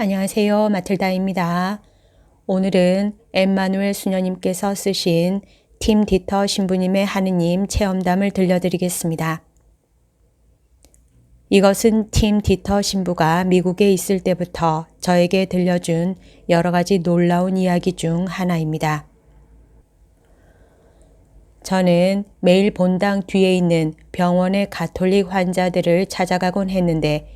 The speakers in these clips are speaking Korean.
안녕하세요. 마틀다입니다. 오늘은 엠마누엘 수녀님께서 쓰신 팀 디터 신부님의 하느님 체험담을 들려드리겠습니다. 이것은 팀 디터 신부가 미국에 있을 때부터 저에게 들려준 여러 가지 놀라운 이야기 중 하나입니다. 저는 매일 본당 뒤에 있는 병원의 가톨릭 환자들을 찾아가곤 했는데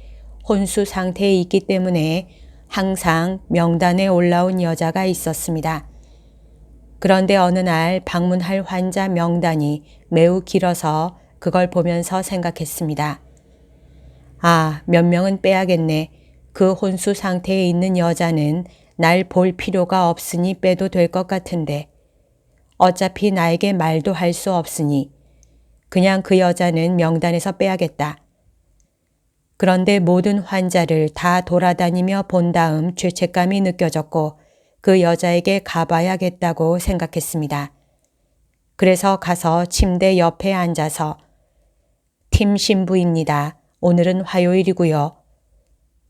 혼수 상태에 있기 때문에 항상 명단에 올라온 여자가 있었습니다. 그런데 어느 날 방문할 환자 명단이 매우 길어서 그걸 보면서 생각했습니다. 아, 몇 명은 빼야겠네. 그 혼수 상태에 있는 여자는 날 볼 필요가 없으니 빼도 될 것 같은데. 어차피 나에게 말도 할 수 없으니 그냥 그 여자는 명단에서 빼야겠다. 그런데 모든 환자를 다 돌아다니며 본 다음 죄책감이 느껴졌고 그 여자에게 가봐야겠다고 생각했습니다. 그래서 가서 침대 옆에 앉아서 팀 신부입니다. 오늘은 화요일이고요.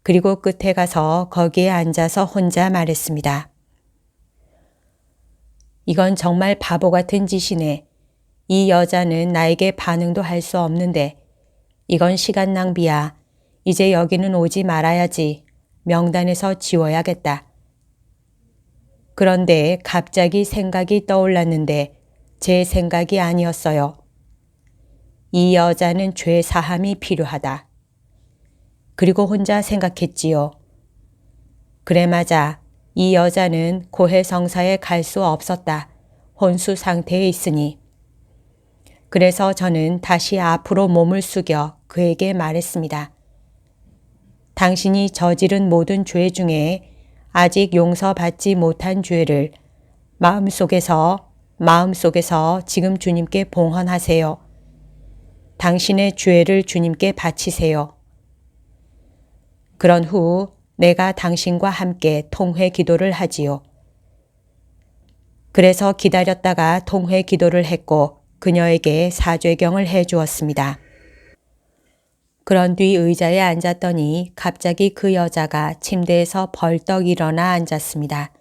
그리고 끝에 가서 거기에 앉아서 혼자 말했습니다. 이건 정말 바보 같은 짓이네. 이 여자는 나에게 반응도 할 수 없는데 이건 시간 낭비야. 이제 여기는 오지 말아야지. 명단에서 지워야겠다. 그런데 갑자기 생각이 떠올랐는데 제 생각이 아니었어요. 이 여자는 죄 사함이 필요하다. 그리고 혼자 생각했지요. 그래 맞아. 이 여자는 고해성사에 갈 수 없었다. 혼수 상태에 있으니. 그래서 저는 다시 앞으로 몸을 숙여 그에게 말했습니다. 당신이 저지른 모든 죄 중에 아직 용서받지 못한 죄를 마음속에서 마음속에서 지금 주님께 봉헌하세요. 당신의 죄를 주님께 바치세요. 그런 후 내가 당신과 함께 통회 기도를 하지요. 그래서 기다렸다가 통회 기도를 했고 그녀에게 사죄경을 해 주었습니다. 그런 뒤 의자에 앉았더니 갑자기 그 여자가 침대에서 벌떡 일어나 앉았습니다.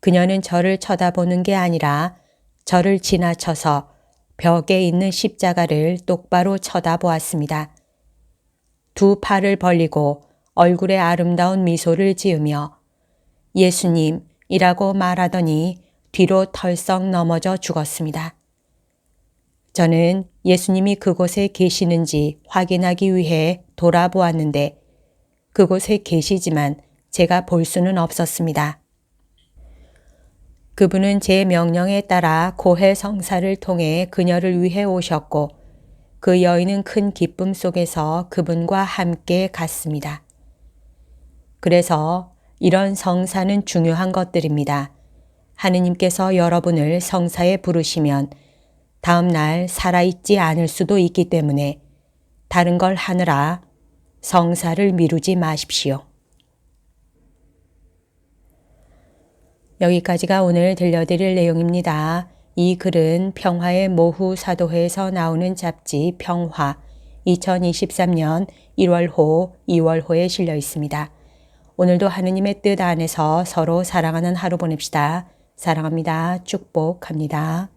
그녀는 저를 쳐다보는 게 아니라 저를 지나쳐서 벽에 있는 십자가를 똑바로 쳐다보았습니다. 두 팔을 벌리고 얼굴에 아름다운 미소를 지으며 예수님이라고 말하더니 뒤로 털썩 넘어져 죽었습니다. 저는 예수님이 그곳에 계시는지 확인하기 위해 돌아보았는데 그곳에 계시지만 제가 볼 수는 없었습니다. 그분은 제 명령에 따라 고해 성사를 통해 그녀를 위해 오셨고 그 여인은 큰 기쁨 속에서 그분과 함께 갔습니다. 그래서 이런 성사는 중요한 것들입니다. 하느님께서 여러분을 성사에 부르시면 다음 날 살아있지 않을 수도 있기 때문에 다른 걸 하느라 성사를 미루지 마십시오. 여기까지가 오늘 들려드릴 내용입니다. 이 글은 평화의 모후 사도회에서 나오는 잡지 평화 2023년 1월호, 2월호에 실려 있습니다. 오늘도 하느님의 뜻 안에서 서로 사랑하는 하루 보냅시다. 사랑합니다. 축복합니다.